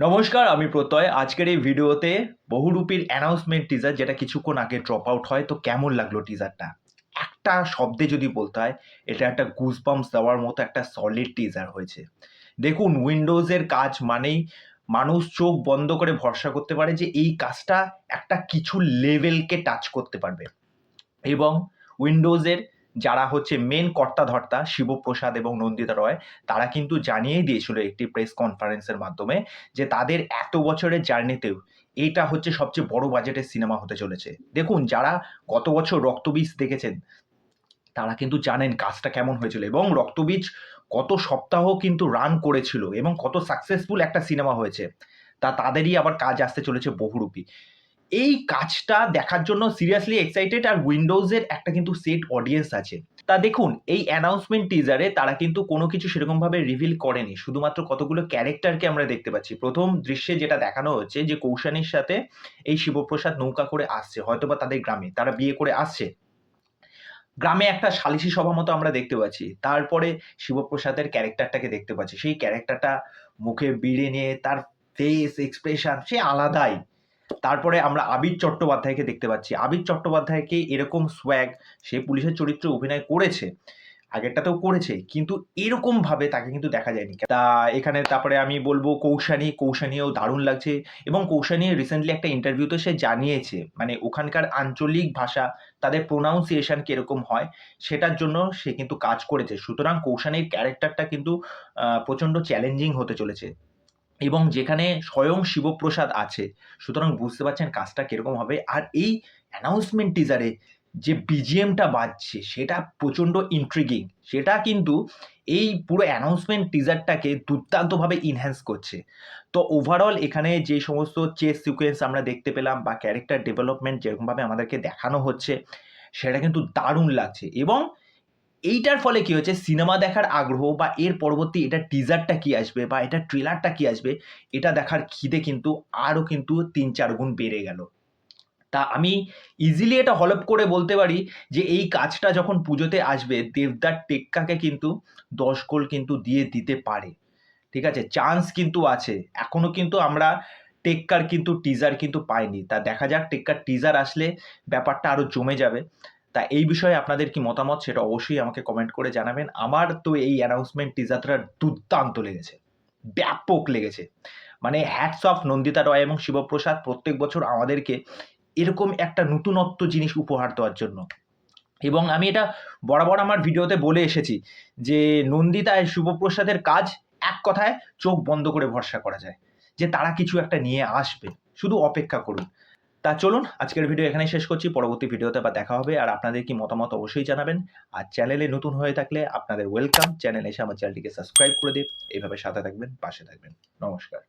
নমস্কার, আমি প্রত্যয়। আজকের এই ভিডিওতে বহুরূপীর অ্যানাউন্সমেন্ট টিজার যেটা কিছুক্ষণ আগে ড্রপ আউট হয়, তো কেমন লাগল টিজারটা একটা শব্দে যদি বলতে হয়, এটা একটা গুজবাম্পস দেওয়ার মতো একটা সলিড টিজার হয়েছে। দেখুন উইন্ডোজের কাজ মানেই মানুষ চোখ বন্ধ করে ভরসা করতে পারে যে এই কাজটা একটা কিছু লেভেলকে টাচ করতে পারবে। এবং উইন্ডোজের যারা হচ্ছে মেন কর্তাধর্তা শিবপ্রসাদ এবং নন্দিতা রয়, তারা কিন্তু জানিয়েই দিয়েছিল একটি প্রেস কনফারেন্সের মাধ্যমে যে তাদের এত বছরের জার্নিতেও এটা হচ্ছে সবচেয়ে বড় বাজেটের সিনেমা হতে চলেছে। দেখুন, যারা গত বছর রক্তবীজ দেখেছেন, তারা কিন্তু জানেন কাজটা কেমন হয়েছিল এবং রক্তবীজ কত সপ্তাহ কিন্তু রান করেছিল এবং কত সাকসেসফুল একটা সিনেমা হয়েছে। তা তাদেরই আবার কাজ আসতে চলেছে বহুরূপী। এই কাজটা দেখার জন্য সিরিয়াসলি এক্সাইটেড আর উইন্ডোজের একটা কিন্তু সেট অডিয়েন্স আছে। তা দেখুন, এই অ্যানাউন্সমেন্ট টিজারে তারা কিন্তু কোনো কিছু সেরকমভাবে রিভিল করেনি। শুধুমাত্র কতগুলো ক্যারেক্টারকে আমরা দেখতে পাচ্ছি। প্রথম দৃশ্যে যেটা দেখানো হচ্ছে যে কৌশানীর সাথে এই শিবপ্রসাদ নৌকা করে আসছে, হয়তোবা তাদের গ্রামে, তারা বিয়ে করে আসছে। গ্রামে একটা সালিশি সভা মতো আমরা দেখতে পাচ্ছি। তারপরে শিবপ্রসাদের ক্যারেক্টারটাকে দেখতে পাচ্ছি। সেই ক্যারেক্টারটা মুখে বিড়ে নিয়ে তার ফেস এক্সপ্রেশন সে আলাদাই। তারপরে আমরা আবির চট্টোপাধ্যায়কে দেখতে পাচ্ছি। আবির চট্টোপাধ্যায়কে এরকম সোয়াগ সে পুলিশের চরিত্রে অভিনয় করেছে, আগেরটাতেও করেছে, কিন্তু এরকম ভাবে তাকে কিন্তু দেখা যায়নি। তা এখানে তারপরে আমি বলব কৌশানী, কৌশানীও দারুণ লাগছে এবং কৌশানী রিসেন্টলি একটা ইন্টারভিউতে সে জানিয়েছে মানে ওখানকার আঞ্চলিক ভাষা, তাদের প্রোনাউন্সিয়েশন কীরকম হয়, সেটার জন্য সে কিন্তু কাজ করেছে। সুতরাং কৌশানীর ক্যারেক্টারটা কিন্তু প্রচণ্ড চ্যালেঞ্জিং হতে চলেছে। এবং যেখানে স্বয়ং শিবপ্রসাদ আছে। সুতরাং বুঝতে পারছেন কাজটা কীরকম হবে। আর এই অ্যানাউন্সমেন্ট টিজারে যে বিজিএমটা বাজছে, সেটা প্রচণ্ড ইন্ট্রিগিং সেটা কিন্তু এই পুরো অ্যানাউন্সমেন্ট টিজারটাকে দুর্দান্তভাবে ইনহ্যান্স করছে। তো ওভারঅল এখানে যে সমস্ত চেস সিকোয়েন্স আমরা দেখতে পেলাম বা ক্যারেক্টার ডেভেলপমেন্ট যেরকমভাবে আমাদেরকে দেখানো হচ্ছে, সেটা কিন্তু দারুণ লাগছে। এবং এইটার ফলে কি হচ্ছে সিনেমা দেখার আগ্রহ বা এর পরবর্তী এটা টিজারটা কি আসবে বা এটা ট্রেলারটা কি আসবে, এটা দেখার খিদে কিন্তু আরও কিন্তু তিন চার গুণ বেড়ে গেল। তা আমি ইজিলি এটা হলপ করে বলতে পারি যে এই কাজটা যখন পুজোতে আসবে, দেবদার টেক্কাকে কিন্তু দশ গোল কিন্তু দিয়ে দিতে পারে। ঠিক আছে? চান্স কিন্তু আছে। এখনও কিন্তু আমরা টেক্কার কিন্তু টিজার কিন্তু পাইনি। তা দেখা যাক, টেক্কার টিজার আসলে ব্যাপারটা আরও জমে যাবে। তা এই বিষয়ে আপনাদের কি মতামত সেটা অবশ্যই আমাকে কমেন্ট করে জানাবেন। আমার তো এই অ্যানাউন্সমেন্ট টিজারটা দুর্দান্ত লেগেছে। ব্যাপক লেগেছে। মানে হ্যাটস অফ নন্দিতা রয় এবং শিবপ্রসাদ প্রত্যেক বছর আমাদেরকে এরকম একটা নতুনত্ব জিনিস উপহার দেওয়ার জন্য। এবং আমি এটা বরাবর আমার ভিডিওতে বলে এসেছি যে নন্দিতা আর শুভপ্রসাদের কাজ এক কথায় চোখ বন্ধ করে ভরসা করা যায়। যে তারা কিছু একটা নিয়ে আসবে। শুধু অপেক্ষা করুন। তা চলুন আজকের ভিডিও এখানেই শেষ করছি। পরবর্তী ভিডিওতে আবার দেখা হবে। আর আপনাদের কি মতামত অবশ্যই জানাবেন। আর চ্যানেলে নতুন হয়ে থাকলে আপনাদের ওয়েলকাম চ্যানেল এসে আমার চ্যানেলটিকে সাবস্ক্রাইব করে দিন। এইভাবে সাথে থাকবেন, পাশে থাকবেন। নমস্কার।